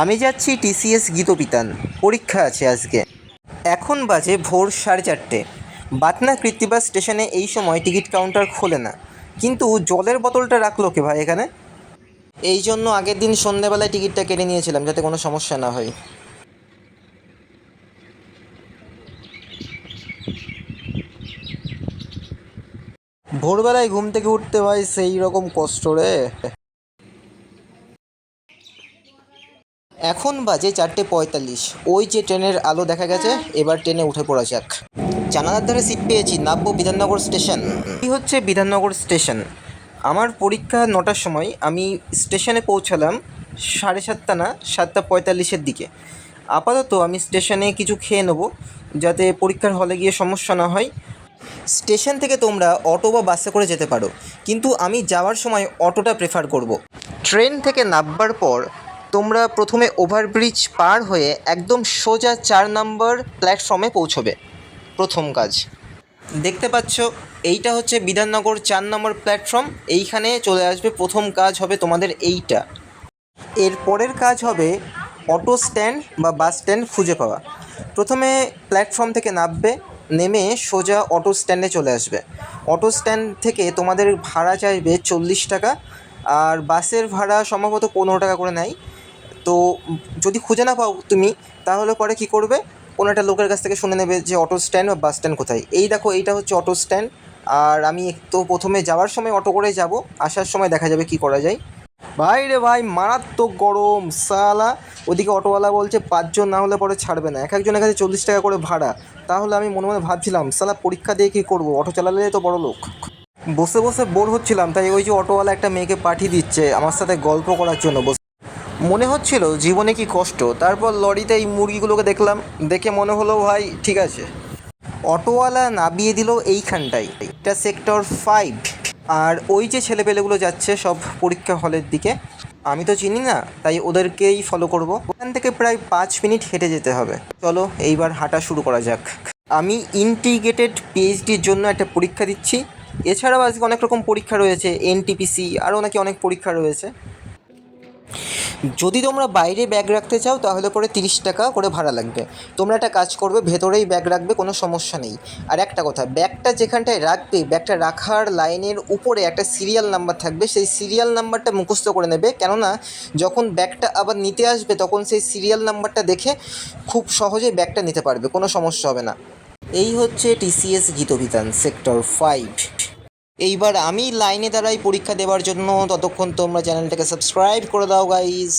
আমি যাচ্ছি টিসিএস গীতবিতান। পরীক্ষা আছে আজকে। এখন বাজে ভোর সাড়ে চারটে। বাতনা কৃত্তিবাস স্টেশনে এই সময় টিকিট কাউন্টার খোলে না। কিন্তু জলের বোতলটা রাখল কে ভাই এখানে? এই জন্য আগের দিন সন্ধ্যেবেলায় টিকিটটা কেটে নিয়েছিলাম, যাতে কোনো সমস্যা না হয়। ভোরবেলায় ঘুম থেকে উঠতে ভাই সেই রকম কষ্ট রে। এখন বাজে চারটে পঁয়তাল্লিশ। ওই যে ট্রেনের আলো দেখা গেছে, এবার ট্রেনে উঠে পড়া যাক। জানালার ধারে সিট পেয়েছি, নামবো বিধাননগর স্টেশন। এই হচ্ছে বিধাননগর স্টেশন? আমার পরীক্ষা নটার সময় আমি স্টেশনে পৌঁছালাম সাড়ে সাতটা না, সাতটা পঁয়তাল্লিশের দিকে। আপাতত আমি স্টেশনে কিছু খেয়ে নেব, যাতে পরীক্ষার হলে গিয়ে সমস্যা না হয়। স্টেশন থেকে তোমরা অটো বা বাসে করে যেতে পারো, কিন্তু আমি যাওয়ার সময় অটোটা প্রেফার করব। ট্রেন থেকে নামবার পর তোমরা প্রথমে ওভারব্রিজ পার হয়ে একদম সোজা চার নম্বর প্ল্যাটফর্মে পৌঁছবে। প্রথম কাজ। দেখতে পাচ্ছ, এইটা হচ্ছে বিধাননগর চার নম্বর প্ল্যাটফর্ম এইখানে চলে আসবে প্রথম কাজ হবে তোমাদের এইটা। এর পরের কাজ হবে অটো স্ট্যান্ড বা বাস স্ট্যান্ড খুঁজে পাওয়া। প্রথমে প্ল্যাটফর্ম থেকে নামবে, নেমে সোজা অটো স্ট্যান্ডে চলে আসবে। অটো স্ট্যান্ড থেকে তোমাদের ভাড়া চাইবে চল্লিশ টাকা, আর বাসের ভাড়া সম্ভবত পনেরো টাকা করে নেয়। তো যদি খুঁজে না পাও তুমি, তাহলে পরে কী করবে? কোনো একটা লোকের কাছ থেকে শুনে নেবে যে অটো স্ট্যান্ড বা বাস স্ট্যান্ড কোথায়। এই দেখো, এইটা হচ্ছে অটো স্ট্যান্ড। আর আমি তো প্রথমে যাওয়ার সময় অটো করে যাব। আসার সময় দেখা যাবে কি করা যায়। ভাই রে ভাই, মারাত্মক গরম সালা ওদিকে অটোওয়ালা বলছে, পাঁচজন না হলে পরে ছাড়বে না। এক একজনের কাছে চল্লিশ টাকা করে ভাড়া। তাহলে আমি মনে মনে ভাবছিলাম সালা পরীক্ষা দিয়ে কী করব? অটো চালালে তো বড় লোক। বসে বসে বোর হচ্ছিলাম। তাই ওই যে অটোওয়ালা একটা মেয়েকে পাঠিয়ে দিচ্ছে, আমার সাথে গল্প করার জন্য। বসে মনে হচ্ছিল জীবনে কি কষ্ট। তারপর লরিতে এই মুরগিগুলোকে দেখলাম, দেখে মনে হলো, ভাই, ঠিক আছে। অটোওয়ালা নামিয়ে দিল এইখানটায়। এটা সেক্টর ফাইভ। আর ওই যে ছেলেপেলেগুলো যাচ্ছে সব পরীক্ষা হলের দিকে, আমি তো চিনি না, তাই ওদেরকেই ফলো করব। ওখান থেকে প্রায় পাঁচ মিনিট হেঁটে যেতে হবে। চলো, এইবার হাঁটা শুরু করা যাক। আমি ইন্টিগ্রেটেড পিএইচডির জন্য একটা পরীক্ষা দিচ্ছি। এছাড়াও আজকে অনেক রকম পরীক্ষা রয়েছে এনটিপিসি আরও নাকি অনেক পরীক্ষা রয়েছে। যদি তোমরা বাইরে ব্যাগ রাখতে চাও, তাহলে পরে তিরিশ টাকা করে ভাড়া লাগবে। তোমরা একটা কাজ করবে, ভেতরেই ব্যাগ রাখবে, কোনো সমস্যা নেই। আর একটা কথা ব্যাগটা যেখানটায় রাখবে ব্যাগটা রাখার লাইনের উপরে একটা সিরিয়াল নাম্বার থাকবে, সেই সিরিয়াল নাম্বারটা মুখস্থ করে নেবে। কেননা, যখন ব্যাগটা আবার নিতে আসবে, তখন সেই সিরিয়াল নাম্বারটা দেখে খুব সহজে ব্যাগটা নিতে পারবে, কোনো সমস্যা হবে না। এই হচ্ছে টিসিএস গীতবিতান সেক্টর ফাইভ এইবার আমি লাইনে দাঁড়াই পরীক্ষা দেওয়ার জন্য। ততক্ষণ তোমরা চ্যানেলটাকে সাবস্ক্রাইব করে দাও গাইস